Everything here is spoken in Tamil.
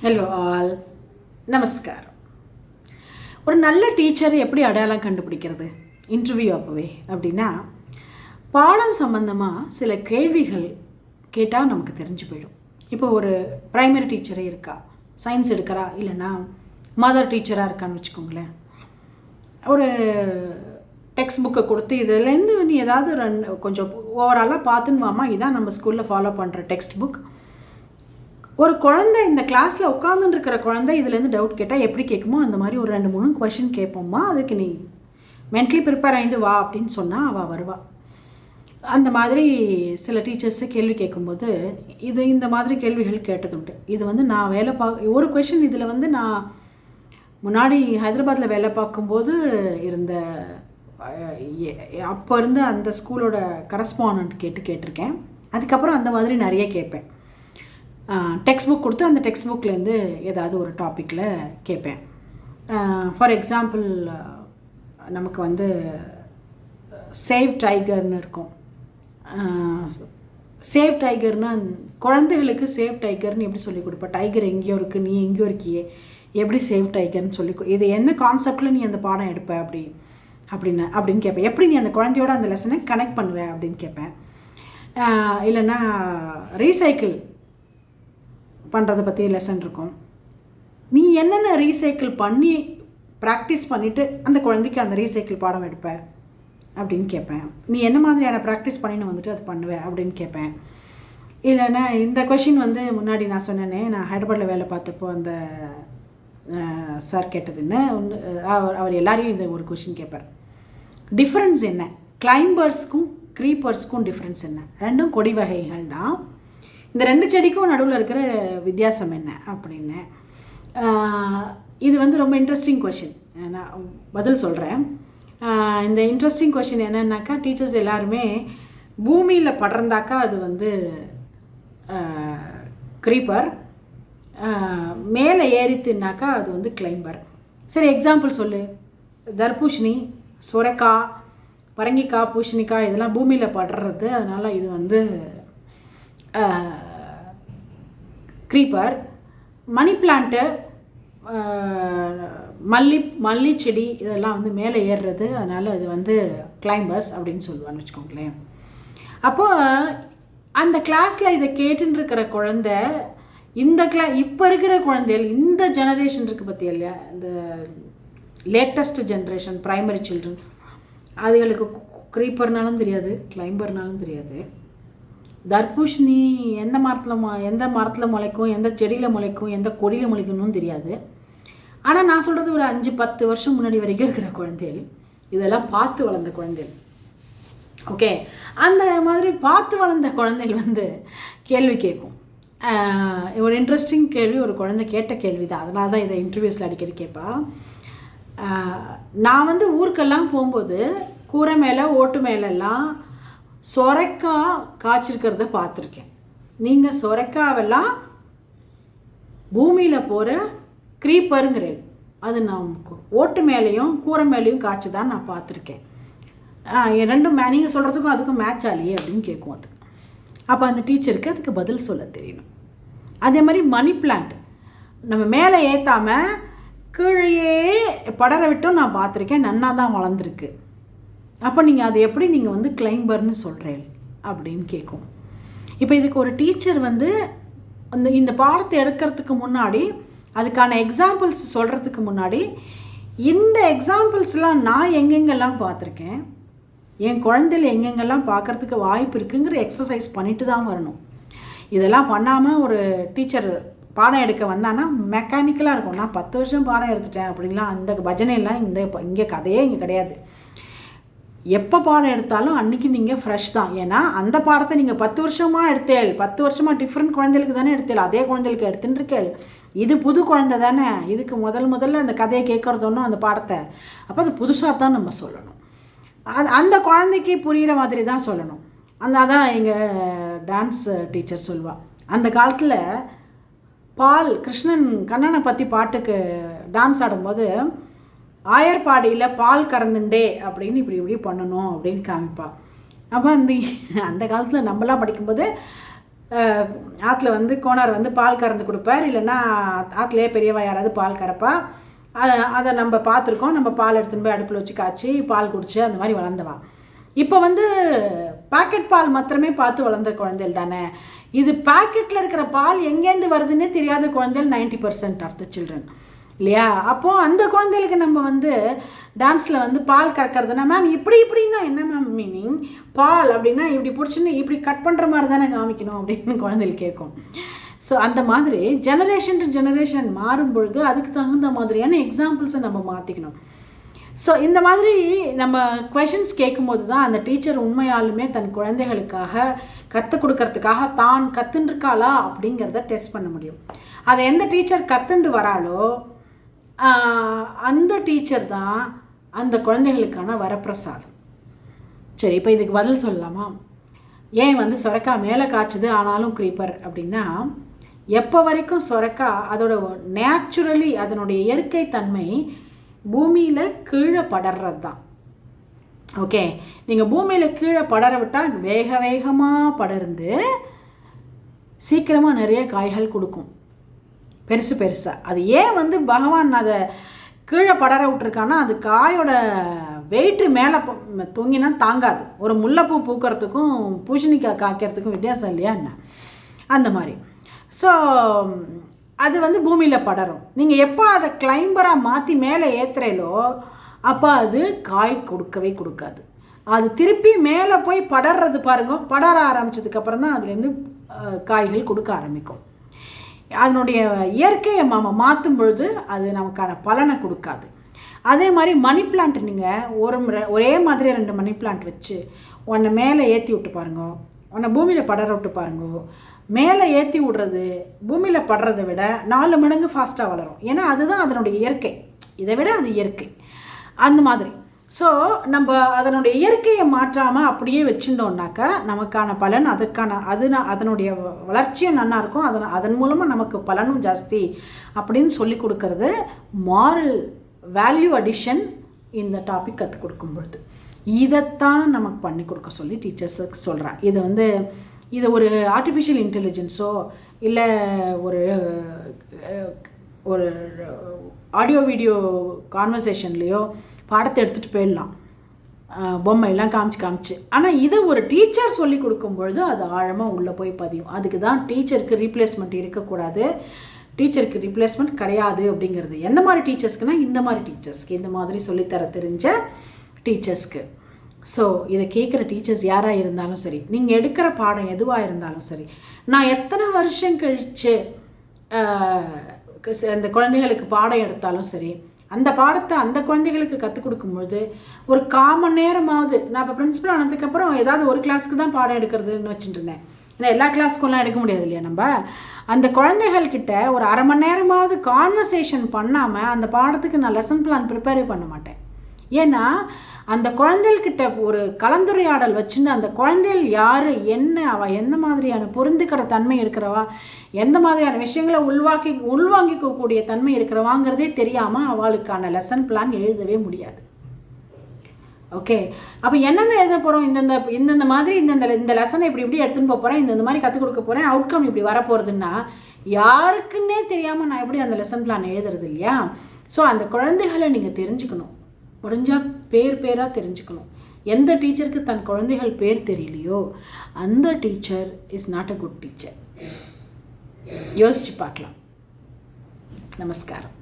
ஹலோ ஆல் நமஸ்காரம். ஒரு நல்ல டீச்சர் எப்படி அடையாளம் கண்டுபிடிக்கிறது? இன்டர்வியூ அப்போவே. அப்படின்னா பாடம் சம்பந்தமாக சில கேள்விகள் கேட்டால் நமக்கு தெரிஞ்சு போயிடும். இப்போ ஒரு ப்ரைமரி டீச்சரே இருக்கா? சயின்ஸ் எடுக்கிறா? இல்லைன்னா மதர் டீச்சராக இருக்கான்னு வச்சுக்கோங்களேன். ஒரு டெக்ஸ்ட் புக்கை கொடுத்து இதுலேருந்து நீ ஏதாவது ரன் கொஞ்சம் ஓவராலாக பார்த்துன்னு வாமா இதான் நம்ம ஸ்கூலில் ஃபாலோ பண்ணுற டெக்ஸ்ட் புக் ஒரு குழந்தை இந்த கிளாஸில் உட்காந்துன்னு இருக்கிற குழந்தை இதுலேருந்து டவுட் கேட்டால் எப்படி கேட்குமோ அந்த மாதிரி ஒரு ரெண்டு மூணு கொஷின் கேட்போம்மா. அதுக்கு நீ மென்டலி ப்ரிப்பேர் ஆகிட்டு வா அப்படின்னு சொன்னால் அவள் வருவா. அந்த மாதிரி சில டீச்சர்ஸு கேள்வி கேட்கும்போது இது இந்த மாதிரி கேள்விகள் கேட்டதுண்டு. இது வந்து நான் வேலை பார்க்க ஒரு கொஷின் இதில் வந்து நான் முன்னாடி ஹைதராபாத்தில் வேலை பார்க்கும்போது இருந்த அப்போ இருந்த அந்த ஸ்கூலோட கரஸ்பாண்ட் கேட்டு கேட்டிருக்கேன். அதுக்கப்புறம் அந்த மாதிரி நிறைய கேட்பேன். டெக்ஸ்ட் புக் கொடுத்து அந்த டெக்ஸ்ட் புக்லேருந்து ஏதாவது ஒரு டாப்பிக்கில் கேட்பேன். ஃபார் எக்ஸாம்பிள் நமக்கு வந்து சேவ் டைகர்னு இருக்கும். சேவ் டைகர்னா குழந்தைகளுக்கு சேவ் டைகர்னு எப்படி சொல்லிக் கொடுப்பேன் டைகர் எங்கேயோ இருக்குது நீ எங்கேயோ இருக்கியே எப்படி சேவ் டைகர்னு சொல்லி கொடு- இது என்ன கான்செப்டில் நீ அந்த பாடம் எடுப்ப அப்படி அப்படின்னு அப்படின்னு கேட்பேன். எப்படி நீ அந்த குழந்தையோட அந்த லெசனை கனெக்ட் பண்ணுவேன் அப்படின்னு கேட்பேன். இல்லைன்னா ரீசைக்கிள் பண்ணுறதை பற்றி லெசன் இருக்கும். நீ என்னென்ன ரீசைக்கிள் பண்ணி ப்ராக்டிஸ் பண்ணிவிட்டு அந்த குழந்தைக்கு அந்த ரீசைக்கிள் பாடம் எடுப்ப அப்படின்னு கேட்பேன் நீ என்ன மாதிரியான ப்ராக்டிஸ் பண்ணின்னு வந்துட்டு அது பண்ணுவேன் அப்படின்னு கேட்பேன் இல்லைன்னா இந்த கொஷின் வந்து முன்னாடி நான் சொன்னேனே நான் ஹைதராபாத்தில் வேலை பார்த்தப்போ அந்த சார் கேட்டது என்ன ஒன்று அவர் அவர் எல்லாரையும் இந்த ஒரு கொஷின் கேட்பார் டிஃப்ரென்ஸ் என்ன? கிளைம்பர்ஸ்க்கும் க்ரீப்பர்ஸ்க்கும் டிஃப்ரென்ஸ் என்ன? ரெண்டும் கொடி வகைகள் தான் இந்த ரெண்டு செடிக்கும் நடுவில் இருக்கிற வித்தியாசம் என்ன அப்படின்னு இது வந்து ரொம்ப இன்ட்ரெஸ்டிங் கொஷின் நான் பதில் சொல்கிறேன் இந்த இன்ட்ரெஸ்டிங் கொஷின் என்னன்னாக்கா டீச்சர்ஸ் எல்லாருமே பூமியில் படர்ந்தாக்கா அது வந்து க்ரீப்பர் மேலே ஏறித்துனாக்கா அது வந்து கிளைம்பர் சரி எக்ஸாம்பிள் சொல்லு. தர்பூஷணி சுரக்காய் பரங்கிக்காய் பூஷணிக்காய் இதெல்லாம் பூமியில் படுறது அதனால் இது வந்து க்ரீப்பர் மணி பிளான்ட்டு மல்லி மல்லி செடி இதெல்லாம் வந்து மேலே ஏறுறது. அதனால் அது வந்து கிளைம்பர்ஸ் அப்படின்னு சொல்லுவான்னு வச்சுக்கோங்களேன். அப்போது அந்த கிளாஸில் இதை கேட்டுன்னு இருக்கிற குழந்தை இந்த கிளா இப்போ இருக்கிற குழந்தைகள் இந்த ஜெனரேஷன் இருக்குது பற்றி இல்லையா? இந்த லேட்டஸ்ட் ஜென்ரேஷன் ப்ரைமரி சில்ட்ரன் அதுகளுக்கு க்ரீப்பர்னாலும் தெரியாது கிளைம்பர்னாலும் தெரியாது. தர்பூஷணி எந்த மரத்தில் மொ எந்த மரத்தில் முளைக்கும் எந்த செடியில் முளைக்கும் எந்த கொடியில் முளைக்கணும்னு தெரியாது. ஆனால் நான் சொல்கிறது ஒரு அஞ்சு பத்து வருஷம் முன்னாடி வரைக்கும் இருக்கிற குழந்தைகள். இதெல்லாம் பார்த்து வளர்ந்த குழந்தைகள். ஓகே அந்த மாதிரி பார்த்து வளர்ந்த குழந்தைகள் வந்து கேள்வி கேட்கும் ஒரு இன்ட்ரெஸ்டிங் கேள்வி ஒரு குழந்தை கேட்ட கேள்வி தான் அதனால தான் இதை இன்டர்வியூஸில் அடிக்கடி கேட்பா. நான் வந்து ஊருக்கெல்லாம் போகும்போது கூரை மேலே ஓட்டு மேலெல்லாம் சொரைக்காய் காய்ச்சிருக்கிறத பார்த்துருக்கேன். நீங்கள் சொரைக்காவெல்லாம் பூமியில் போகிற க்ரீப்பருங்கிறேன் அது நான் ஓட்டு மேலேயும் கூரை மேலேயும் காய்ச்சி தான் நான் பார்த்துருக்கேன். ரெண்டும் மே நீங்கள் சொல்கிறதுக்கும் அதுக்கும் மேட்ச் ஆலையே அப்படின்னு கேட்கும் அது. அப்போ அந்த டீச்சருக்கு அதுக்கு பதில் சொல்ல தெரியணும். அதே மாதிரி மணி பிளான்ட் நம்ம மேலே ஏற்றாமல் கீழேயே படர விட்டும் நான் பார்த்துருக்கேன். நன்னா தான் வளர்ந்துருக்கு. அப்போ நீங்கள் அதை எப்படி நீங்கள் வந்து கிளைம்பர்னு சொல்கிறேன் அப்படின்னு கேட்கும் இப்போ இதுக்கு ஒரு டீச்சர் வந்து அந்த இந்த பாடத்தை எடுக்கிறதுக்கு முன்னாடி அதுக்கான எக்ஸாம்பிள்ஸ் சொல்கிறதுக்கு முன்னாடி இந்த எக்ஸாம்பிள்ஸ்லாம் நான் எங்கெங்கெல்லாம் பார்த்துருக்கேன் என் குழந்தையில் எங்கெங்கெல்லாம் பார்க்கறதுக்கு வாய்ப்பு இருக்குங்கிற எக்ஸசைஸ் பண்ணிட்டு தான் வரணும். இதெல்லாம் பண்ணாமல் ஒரு டீச்சர் பாடம் எடுக்க வந்தான்னா மெக்கானிக்கலாக இருக்கும். நான் பத்து வருஷம் பாடம் எடுத்துட்டேன் அப்படின்லாம் அந்த பஜனைலாம் இந்த இங்கே கதையே இங்கே கிடையாது. எப்போ பாடம் எடுத்தாலும் அன்றைக்கி நீங்கள் ஃப்ரெஷ் தான். ஏன்னா அந்த பாடத்தை நீங்கள் பத்து வருஷமாக எடுத்தேள். பத்து வருஷமாக டிஃப்ரெண்ட் குழந்தைகளுக்கு தானே எடுத்தேள். அதே குழந்தைகளுக்கு எடுத்துன்னு இருக்கேள் இது புது குழந்தை தானே. இதுக்கு முதல் முதல்ல அந்த கதையை கேட்குறதொன்னும் அந்த பாடத்தை. அப்போ அது புதுசாக தான் நம்ம சொல்லணும். அது அந்த குழந்தைக்கு புரிகிற மாதிரி தான் சொல்லணும். அந்த அதான் எங்கள் டான்ஸ் டீச்சர் சொல்லுவாள் அந்த காலத்தில் பால் கிருஷ்ணன் கண்ணனை பற்றி பாட்டுக்கு டான்ஸ் ஆடும்போது ஆயர்பாடியில் பால் கறந்துண்டே அப்படின்னு இப்படி இப்படி பண்ணணும் அப்படின்னு காமிப்பா. அப்போ அந்த அந்த காலத்தில் நம்மலாம் படிக்கும்போது ஆற்றுல வந்து கோனார் வந்து பால் கறந்து கொடுப்பார். இல்லைன்னா ஆற்றுலேயே பெரியவா யாராவது பால் கறப்பா. அதை அதை நம்ம பார்த்துருக்கோம். நம்ம பால் எடுத்துன்னு போய் அடுப்பில் வச்சு காய்ச்சி பால் குடிச்சு அந்த மாதிரி வளர்ந்தவா. இப்போ வந்து பாக்கெட் பால் மாத்திரமே பார்த்து வளர்ந்த குழந்தைகள் தானே. இது பாக்கெட்டில் இருக்கிற பால் எங்கேருந்து வருதுன்னே தெரியாத குழந்தைகள் ninety percent of the children இல்லையா? அப்போது அந்த குழந்தைகளுக்கு நம்ம வந்து டான்ஸில் வந்து பால் கறக்கிறதுனா மேம் இப்படி இப்படின்னா என்ன மேம் மீனிங் பால் அப்படின்னா இப்படி பிடிச்சின்னு இப்படி கட் பண்ணுற மாதிரி தானே காமிக்கணும் அப்படின்னு குழந்தைகள் கேட்கும். ஸோ அந்த மாதிரி ஜெனரேஷன் டு ஜெனரேஷன் மாறும் பொழுது அதுக்கு தகுந்த மாதிரியான எக்ஸாம்பிள்ஸை நம்ம மாற்றிக்கணும் ஸோ இந்த மாதிரி நம்ம கொஷின்ஸ் கேட்கும்போது தான் அந்த டீச்சர் உண்மையாலுமே தன் குழந்தைகளுக்காக கற்றுக் கொடுக்கறதுக்காக தான் கற்றுருக்காளா அப்படிங்கிறத டெஸ்ட் பண்ண முடியும். அதை எந்த டீச்சர் கற்றுண்டு வராளோ அந்த டீச்சர் தான் அந்த குழந்தைகளுக்கான வரப்பிரசாதம். சரி இப்போ இதுக்கு பதில் சொல்லலாமா? ஏன் வந்து சொரக்கா மேலே காய்ச்சது ஆனாலும் க்ரீப்பர் அப்படின்னா எப்போ வரைக்கும் சொரக்கா அதோட நேச்சுரலி அதனுடைய இயற்கை தன்மை பூமியில் கீழே படர்றது தான். ஓகே நீங்கள் பூமியில் கீழே படர விட்டால் வேக வேகமாக படர்ந்து சீக்கிரமாக நிறைய காய்கள் கொடுக்கும். பெருசு பெருசாக அது ஏன் வந்து பகவான் அதை கீழே படர விட்ருக்கான்னா அது காயோட வெயிட்டு மேலே தொங்கினா தாங்காது. ஒரு முல்லைப்பூ பூக்கிறதுக்கும் பூசணிக்காய் காய்க்கிறதுக்கும் வித்தியாசம் இல்லையா என்ன? அந்த மாதிரி. ஸோ அது வந்து பூமியில் படரும். நீங்கள் எப்போ அதை கிளைம்பராக மாற்றி மேலே ஏற்றுறையிலோ அப்போ அது காய் கொடுக்கவே கொடுக்காது. அது திருப்பி மேலே போய் படர்றது பாருங்க. படர ஆரம்பித்ததுக்கப்புறம் தான் அதுலேருந்து காய்கள் கொடுக்க ஆரம்பிக்கும். அதனுடைய இயற்கையை நம்ம மாற்றும் பொழுது அது நமக்கான பலனை கொடுக்காது. அதே மாதிரி மணி பிளான்ட் நீங்கள் ஒரு முறை ஒரே மாதிரி ரெண்டு மணி பிளான்ட் வச்சு உன்னை மேலே ஏற்றி விட்டு பாருங்க. ஒன்றை பூமியில் படர விட்டு பாருங்க. மேலே ஏற்றி விடுறது பூமியில் படுறதை விட நாலு மடங்கு ஃபாஸ்ட்டாக வளரும். ஏன்னா அதுதான் அதனுடைய இயற்கை. இதை விட அது இயற்கை. அந்த மாதிரி. ஸோ நம்ம அதனுடைய இயற்கையை மாற்றாமல் அப்படியே வச்சுட்டோம்னாக்கா நமக்கான பலன் அதுக்கான அது அதனுடைய வளர்ச்சியும் நல்லா இருக்கும். அதன் அதன் மூலமாக நமக்கு பலனும் ஜாஸ்தி அப்படின்னு சொல்லி கொடுக்கறது மாரல் வேல்யூ அடிஷன் இந்த டாபிக் கற்றுக் கொடுக்கும் பொழுது. இதைத்தான் நமக்கு பண்ணி கொடுக்க சொல்லி டீச்சர்ஸுக்கு சொல்கிறேன் இது வந்து இது ஒரு ஆர்டிஃபிஷியல் இன்டெலிஜென்ஸோ இல்லை ஒரு ஒரு ஆடியோ வீடியோ கான்வர்சேஷன்லேயோ பாடத்தை எடுத்துகிட்டு போயிடலாம். பொம்மையெல்லாம் காமிச்சு காமிச்சு. ஆனால் இதை ஒரு டீச்சர் சொல்லி கொடுக்கும் பொழுது அது ஆழமாக உள்ளே போய் பதியும். அதுக்கு தான் டீச்சருக்கு ரீப்ளேஸ்மெண்ட் இருக்கக்கூடாது. டீச்சருக்கு ரீப்ளேஸ்மெண்ட் கிடையாது அப்படிங்கிறது. எந்த மாதிரி டீச்சர்ஸ்க்குனா இந்த மாதிரி டீச்சர்ஸ்க்கு இந்த மாதிரி சொல்லித்தர தெரிஞ்ச டீச்சர்ஸ்க்கு ஸோ இதை கேட்குற டீச்சர்ஸ் யாராக இருந்தாலும் சரி நீங்கள் எடுக்கிற பாடம் எதுவாக இருந்தாலும் சரி நான் எத்தனை வருஷம் கழித்து அந்த குழந்தைகளுக்கு பாடம் எடுத்தாலும் சரி அந்த பாடத்தை அந்த குழந்தைகளுக்கு கற்றுக் கொடுக்கும்பொழுது ஒரு காமன் நேரமாவது நான் இப்போ பிரின்ஸிபல் ஆனதுக்கப்புறம் ஏதாவது ஒரு கிளாஸ்க்கு தான் பாடம் எடுக்கிறதுன்னு வச்சுட்டு இருந்தேன் ஏன்னா எல்லா கிளாஸ்க்கும்லாம் எடுக்க முடியாது இல்லையா நம்ம? அந்த குழந்தைகள்கிட்ட ஒரு அரை மணி நேரமாவது கான்வர்சேஷன் பண்ணாமல் அந்த பாடத்துக்கு நான் லெசன் பிளான் ப்ரிப்பேரே பண்ண மாட்டேன். ஏன்னா அந்த குழந்தைகிட்ட ஒரு கலந்துரையாடல் வச்சுன்னு அந்த குழந்தைகள் யார் என்ன அவள் எந்த மாதிரியான பொருந்துக்கிற தன்மை இருக்கிறவா எந்த மாதிரியான விஷயங்களை உள்வாக்கி உள்வாங்கிக்கக்கூடிய தன்மை இருக்கிறவாங்கிறதே தெரியாமல் அவளுக்கான லெசன் பிளான் எழுதவே முடியாது. ஓகே அப்போ என்னென்ன எழுத போகிறோம் இந்தந்த இந்தந்த மாதிரி இந்தந்த இந்த லெசனை இப்படி இப்படி எடுத்துன்னு போக போகிறேன் இந்த மாதிரி கற்றுக் கொடுக்க போகிறேன் அவுட்கம் இப்படி வரப்போகிறதுன்னா யாருக்குன்னே தெரியாமல் நான் எப்படி அந்த லெசன் பிளான் எழுதுறது இல்லையா? ஸோ அந்த குழந்தைகளை நீங்கள் தெரிஞ்சுக்கணும். முடிஞ்சால் பேர் பேராக தெரிஞ்சுக்கணும். எந்த டீச்சருக்கு தன் குழந்தைகள் பேர் தெரியலையோ அந்த teacher is not a good teacher யோசிச்சு பார்க்கலாம். நமஸ்காரம்.